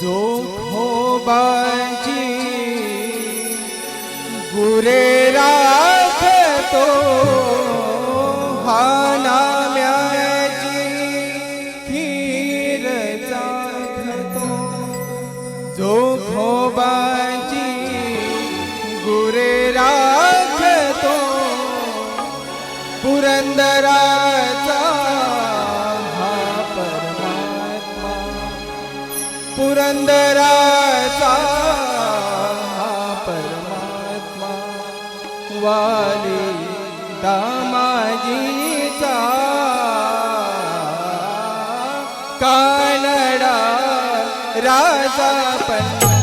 जोखोबाची हो गुरे राखतो हा नाम्याची खीर चाखतो जो हो खोबाची गुरे राखतो पुरंदराचा पुरंदराचा परमात्मा वाली दामाजीचा कानडा राजा पण